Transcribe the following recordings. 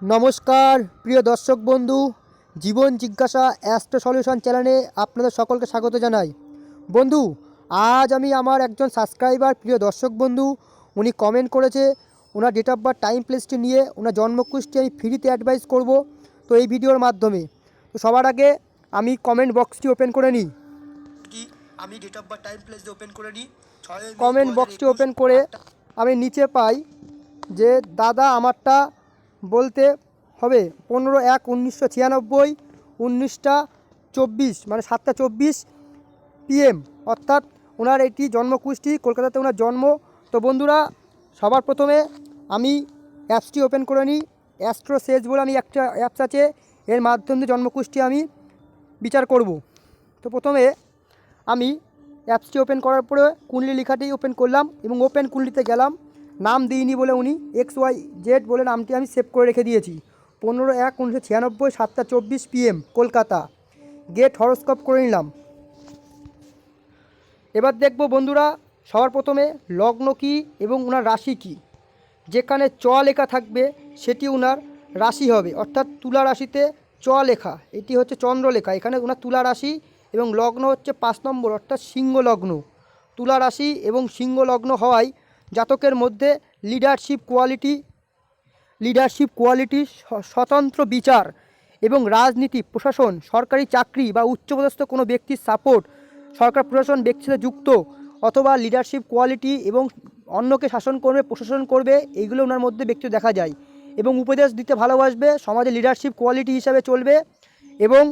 নমস্কার প্রিয় দর্শক বন্ধু জীবন জিজ্ঞাসা অ্যাস্ট্রো সলিউশন চ্যানেলে আপনাদের সকলকে স্বাগত জানাই। বন্ধু আজ আমি আমার একজন সাবস্ক্রাইবার প্রিয় দর্শক বন্ধু উনি কমেন্ট করেছে ওনার ডেট অফ বার্থ টাইম প্লেসটি নিয়ে ওনার জন্মকুষ্টি আমি ফ্রিতে অ্যাডভাইস করব তো এই ভিডিওর মাধ্যমে। তো সবার আগে আমি কমেন্ট বক্সটি ওপেন করে নিই। কি? আমি date of birth time place open করে নিই। কমেন্ট বক্সটি ওপেন করে আমি নিচে পাই যে দাদা আমারটা বলতে হবে পনেরো এক উনিশশো ছিয়ানব্বই, উনিশটা চব্বিশ মানে সাতটা চব্বিশ পিএম অর্থাৎ ওনার এটি জন্মকুষ্টি কলকাতাতে ওনার জন্ম। তো বন্ধুরা, সবার প্রথমে আমি অ্যাপসটি ওপেন করে নিই। অ্যাস্ট্রো সেজ বলে আমি একটা অ্যাপস আছে, এর মাধ্যমে জন্মকুষ্টি আমি বিচার করব। তো প্রথমে আমি অ্যাপসটি ওপেন করার পরে কুণ্ডলি লেখাটি ওপেন করলাম এবং ওপেন কুণ্ডলিতে গেলাম। নাম দিইনি বলে উনি, এক্স ওয়াই জেড বলে নামটি আমি সেভ করে রেখে দিয়েছি। পনেরো এক উনিশশো ছিয়ানব্বই সাতটা চব্বিশ পিএম, কলকাতা। গেট হরস্কোপ করে নিলাম। এবার দেখব বন্ধুরা, সবার প্রথমে লগ্ন কী এবং ওনার রাশি কী। যেখানে চ লেখা থাকবে, সেটি ওনার রাশি হবে। অর্থাৎ তুলা রাশিতে চ লেখা, এটি হচ্ছে চন্দ্র লেখা এখানে ওনার তুলা রাশি এবং লগ্ন হচ্ছে পাঁচ নম্বর, অর্থাৎ সিংহ লগ্ন তুলা রাশি এবং সিংহ লগ্ন হওয়ায় জাতকের মধ্যে লিডারশিপ কোয়ালিটি লিডারশিপ কোয়ালিটি স্বতন্ত্র বিচার এবং রাজনীতি, প্রশাসন, সরকারি চাকরি বা উচ্চপদস্থ কোনো ব্যক্তির সাপোর্ট সরকার, প্রশাসন ব্যক্তির সাথে যুক্ত অথবা লিডারশিপ কোয়ালিটি এবং অন্যকে শাসন করবে, প্রশাসন করবে, এইগুলো ওনার মধ্যে ব্যক্তি দেখা যায় এবং উপদেশ দিতে ভালোবাসবে, সমাজে লিডারশিপ কোয়ালিটি হিসাবে চলবে এবং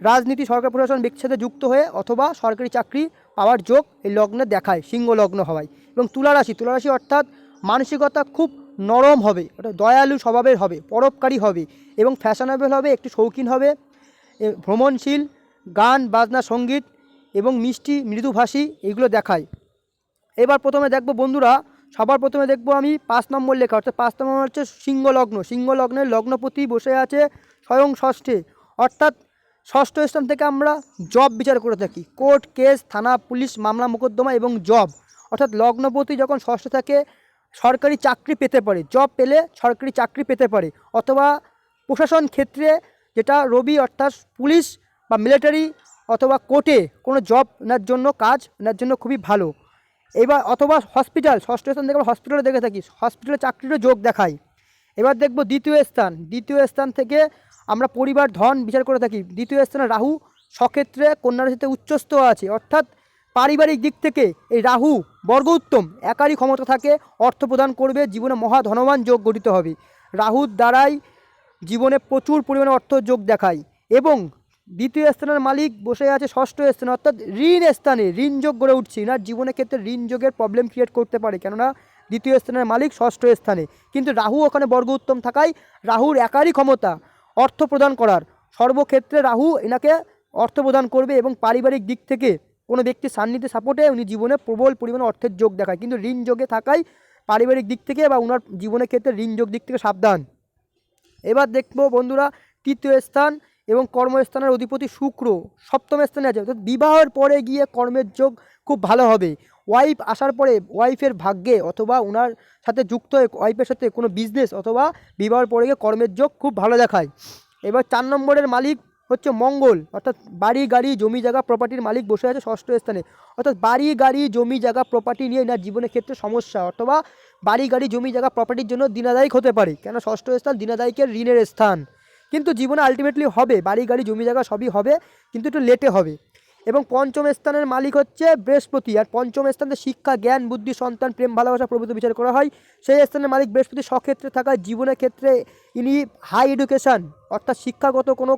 রাজনীতি, সরকার, প্রশাসন ব্যক্তির সাথে যুক্ত হয়ে অথবা সরকারি চাকরি পাওয়ার যোগ এই লগ্নে দেখায়, সিংহ লগ্ন হওয়ায়। এবং তুলারাশি তুলারাশি অর্থাৎ মানসিকতা খুব নরম হবে, ওটা দয়ালু স্বভাবের হবে, পরোপকারী হবে এবং ফ্যাশনেবল হবে, একটু শৌখিন হবে ভ্রমণশীল, গান, বাজনা, সংগীত এবং মিষ্টি, মৃদুভাষী এগুলো দেখায়। এবার প্রথমে দেখব বন্ধুরা, সবার প্রথমে দেখব আমি পাঁচ নম্বর লেখা, অর্থাৎ পাঁচ নম্বর হচ্ছে সিংহ লগ্ন। সিংহ লগ্নের লগ্নপতি বসে আছে স্বয়ং ষষ্ঠে, অর্থাৎ ষষ্ঠ স্থান থেকে আমরা জব বিচার করে থাকি। কোর্ট কেস, থানা, পুলিশ, মামলা, মোকদ্দমা এবং জব। অর্থাৎ লগ্নপতি যখন ষষ্ঠ থাকে সরকারি চাকরি পেতে পারে, জব পেলে সরকারি চাকরি পেতে পারে, অথবা প্রশাসন ক্ষেত্রে যেটা রবি অর্থাৎ পুলিশ বা মিলিটারি অথবা কোর্টে কোনো জব নেওয়ার জন্য কাজ নেওয়ার জন্য খুবই ভালো। এবার অথবা হসপিটাল, ষষ্ঠ স্থান থেকে হসপিটালে দেখে থাকি, হসপিটালে চাকরিরও যোগ দেখায়। এবার দেখব দ্বিতীয় স্থান। দ্বিতীয় স্থান থেকে আমরা পরিবার, ধন বিচার করে থাকি। দ্বিতীয় স্থানে রাহু, সক্ষেত্রে কন্যা রাশিতে উচ্চস্থ আছে। অর্থাৎ পারিবারিক দিক থেকে এই রাহু বর্গ উত্তম, একারই ক্ষমতা থাকে, অর্থ প্রদান করবে, জীবনে মহা ধনবান যোগ গঠিত হবে। রাহুর দ্বারাই জীবনে প্রচুর পরিমাণে অর্থ যোগ দেখায় এবং দ্বিতীয় স্থানের মালিক বসে আছে ষষ্ঠ স্থানে, অর্থাৎ ঋণ স্থানে, ঋণ যোগ গড়ে উঠছে। না জীবনের ক্ষেত্রে ঋণ যোগের প্রবলেম ক্রিয়েট করতে পারে, কেননা দ্বিতীয় স্থানের মালিক ষষ্ঠ স্থানে। কিন্তু রাহু ওখানে বর্গ উত্তম থাকায় রাহুর একারই ক্ষমতা। অর্থ প্রদান করার। সর্বক্ষেত্রে রাহু এনাকে অর্থ প্রদান করবে এবং পারিবারিক দিক থেকে কোনো ব্যক্তির সান্নিধ্যে সাপোর্টে উনি জীবনে প্রবল পরিমাণে অর্থের যোগ দেখায়। কিন্তু ঋণ যোগে থাকায় পারিবারিক দিক থেকে বা ওনার জীবনের ক্ষেত্রে ঋণ যোগ দিক থেকে সাবধান। এবার দেখব বন্ধুরা, তৃতীয় স্থান এবং কর্মস্থানের অধিপতি শুক্র সপ্তম স্থানে আছে। অর্থাৎ বিবাহের পরে গিয়ে কর্মের যোগ খুব ভালো হবে। ওয়াইফ আসার পরে ওয়াইফের ভাগ্যে অথবা ওনার সাথে যুক্ত হয়ে ওয়াইফের সাথে কোনো বিজনেস অথবা বিবাহের পরে কর্মের যোগ খুব ভালো দেখায়। এবার চার নম্বরের মালিক হচ্ছে মঙ্গল, অর্থাৎ বাড়ি, গাড়ি, জমি, জায়গা প্রপার্টির মালিক বসে আছে ষষ্ঠ স্থানে। অর্থাৎ বাড়ি, গাড়ি, জমি, জায়গা প্রপার্টি নিয়ে এনার জীবনের ক্ষেত্রে সমস্যা, অথবা বাড়ি, গাড়ি, জমি, জায়গা প্রপার্টির জন্য দিনাদায়িক হতে পারে কেন ষষ্ঠ স্থান দিনাদায়িকের ঋণের স্থান। কিন্তু জীবনে আলটিমেটলি হবে, বাড়ি, গাড়ি, জমি, জায়গা সবই হবে, কিন্তু একটু লেটে হবে। এবং পঞ্চম স্থানের মালিক হচ্ছে বৃহস্পতি। আর পঞ্চম স্থানে শিক্ষা, জ্ঞান, বুদ্ধি, সন্তান, প্রেম, ভালোবাসা প্রভৃতি বিচার করা হয়। সেই স্থানের মালিক বৃহস্পতি স্বক্ষেত্রে থাকা জীবনের ক্ষেত্রে ইনি হাই এডুকেশান অর্থাৎ শিক্ষাগত কোনো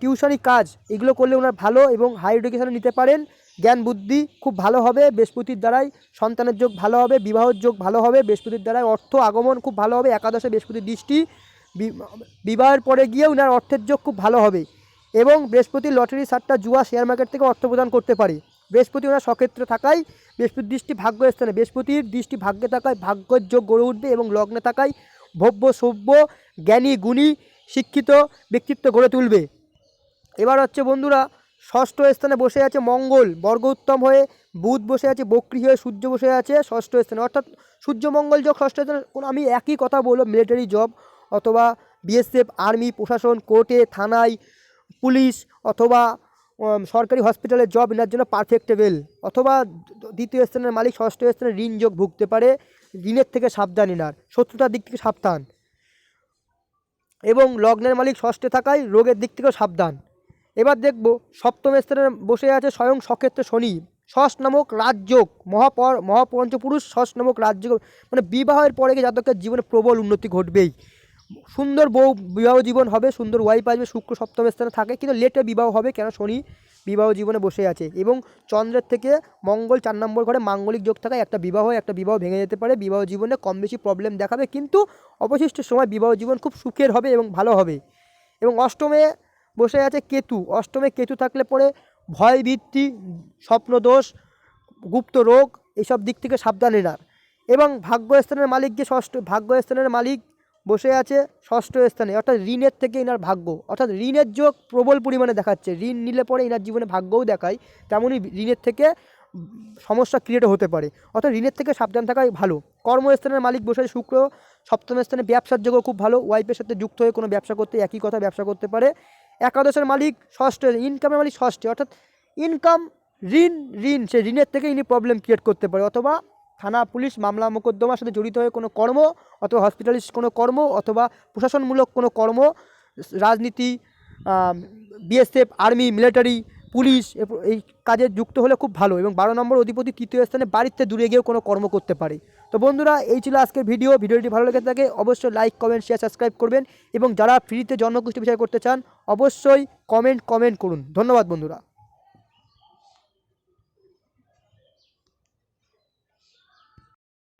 টিউশনি কাজ, এগুলো করলে ওনার ভালো এবং হাই এডুকেশানে নিতে পারেন। জ্ঞান, বুদ্ধি খুব ভালো হবে, বৃহস্পতির দ্বারাই সন্তানের যোগ ভালো হবে, বিবাহের যোগ ভালো হবে, বৃহস্পতির দ্বারাই অর্থ আগমন খুব ভালো হবে, একাদশে বৃহস্পতির দৃষ্টি বিবাহের পরে গিয়ে ওনার অর্থের যোগ খুব ভালো হবে। এবং বৃহস্পতি লটারি সাতটা জুয়া শেয়ার মার্কেট থেকে অর্থ প্রদান করতে পারে। বৃহস্পতি ওনার সক্ষেত্রে থাকায় বৃহস্পতির দৃষ্টি ভাগ্য স্থানে। বৃহস্পতির দৃষ্টি ভাগ্যে থাকায় ভাগ্যের যোগ গড়ে উঠবে এবং লগ্নে থাকায় ভব্য, সভ্য, জ্ঞানী, গুণী, শিক্ষিত ব্যক্তিত্ব গড়ে তুলবে। এবার হচ্ছে বন্ধুরা, ষষ্ঠ স্থানে বসে আছে মঙ্গল। বর্গ উত্তম হয়ে বুধ বসে আছে, বক্রী হয়ে সূর্য বসে আছে ষষ্ঠ স্থানে। অর্থাৎ সূর্য, মঙ্গল যোগ ষষ্ঠ স্থানে। কোনো আমি একই কথা বলব মিলিটারি জব অথবা বিএসএফ আর্মি প্রশাসন কোর্টে থানায় পুলিশ অথবা সরকারি হসপিটালে জব নেওয়ার জন্য পারফেক্টেবল অথবা দ্বিতীয় স্থানের মালিক, ষষ্ঠ স্থানে ঋণ যোগ ভুগতে পারে, ঋণের থেকে সাবধান এনার শত্রুতার দিক থেকে সাবধান। এবং লগ্নের মালিক ষষ্ঠে থাকায় রোগের দিক থেকেও সাবধান। এবার দেখব, সপ্তম স্থানে বসে আছে স্বয়ং সক্ষেত্র শনি। ষষ্ঠ নামক রাজযোগ, মহাপর, মহাপঞ্চপুরুষ ষষ্ঠ নামক রাজযোগ মানে বিবাহের পরে জাতকের জীবনে প্রবল উন্নতি ঘটবেই। সুন্দর বউ বিবাহ জীবন হবে, সুন্দর ওয়াইফ আসবে, শুক্র সপ্তম স্থানে থাকে, কিন্তু লেটে বিবাহ হবে কেন? শনি বিবাহ জীবনে বসে আছে এবং চন্দ্রের থেকে মঙ্গল চার নম্বর ঘরে মাঙ্গলিক যোগ থাকায় একটা বিবাহ একটা বিবাহ ভেঙে যেতে পারে, বিবাহ জীবনে কম বেশি প্রবলেম দেখাবে, কিন্তু অবশিষ্ট সময় বিবাহ জীবন খুব সুখের হবে এবং ভালো হবে। এবং অষ্টমে বসে আছে কেতু, অষ্টমে কেতু থাকলে পরে ভয় ভিত্তি স্বপ্নদোষ, গুপ্ত রোগ এইসব দিক থেকে সাবধানে এনার এবং ভাগ্যস্থানের মালিক যে ষষ্ঠ, ভাগ্যস্থানের মালিক বসে আছে ষষ্ঠ স্থানে। অর্থাৎ ঋণের থেকে এনার ভাগ্য। অর্থাৎ ঋণের যোগ প্রবল পরিমাণে দেখাচ্ছে। ঋণ নিলে পরে এনার জীবনে ভাগ্যও দেখায়। তেমনই ঋণের থেকে সমস্যা ক্রিয়েট হতে পারে। অর্থাৎ ঋণের থেকে সাবধান থাকাই ভালো। কর্মস্থানের মালিক বসে শুক্র। সপ্তম স্থানে ব্যবসার যোগও খুব ভালো। ওয়াইফের সাথে যুক্ত হয়ে কোনো ব্যবসা করতে একই কথা ব্যবসা করতে পারে। একাদশের মালিক ষষ্ঠ ইনকামের মালিক ষষ্ঠে। অর্থাৎ ইনকাম ঋণ ঋণ, সে ঋণের থেকে ইনি প্রবলেম ক্রিয়েট করতে পারে। অথবা থানা, পুলিশ, মামলা, মোকদ্দমার সাথে জড়িত হয়ে কোনো কর্ম অথবা হসপিটালিস্ট কোনো কর্ম অথবা প্রশাসনমূলক কোনো কর্ম, রাজনীতি বিএসএফ আর্মি মিলিটারি পুলিশ এই কাজে যুক্ত হলে খুব ভালো এবং বারো নম্বর অধিপতি তৃতীয় স্থানে বাড়িতে দূরে গিয়েও কোনো কর্ম করতে পারে। তো বন্ধুরা, এই ছিল আজকের ভিডিও। ভিডিওটি ভালো লেগে থাকে অবশ্যই লাইক কমেন্ট শেয়ার সাবস্ক্রাইব করবেন এবং যারা ফ্রিতে জন্মগোষ্ঠী বিষয় করতে চান অবশ্যই কমেন্ট কমেন্ট করুন। ধন্যবাদ বন্ধুরা।